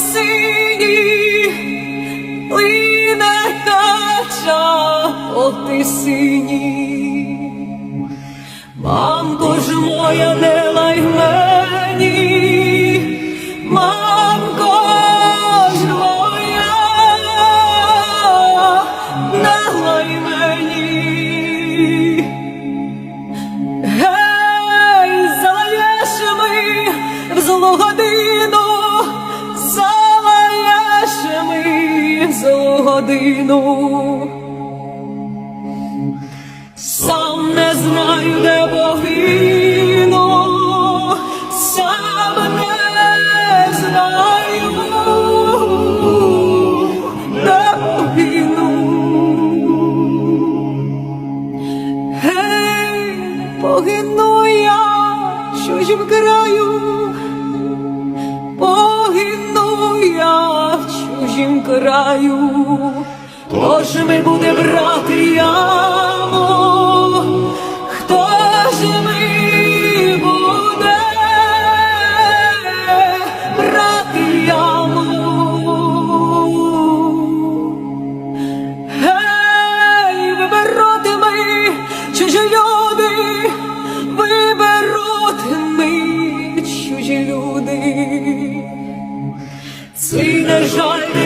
Сині лине кача, ти синій, мамко ж моя не лай мені, мамко ж моя, не лай мені. Гей, залаєш ми в злу годину. Ми годину. Сам не знаю, де погину, сам не знаю, де погину. Гей, погину я в чужім краю, в краю, хто ж ми буде брати яму, хто ж ми буде брати яму? Гей, вибиротиме чужі люди, вибиротиме чужі люди. Цей, на жаль,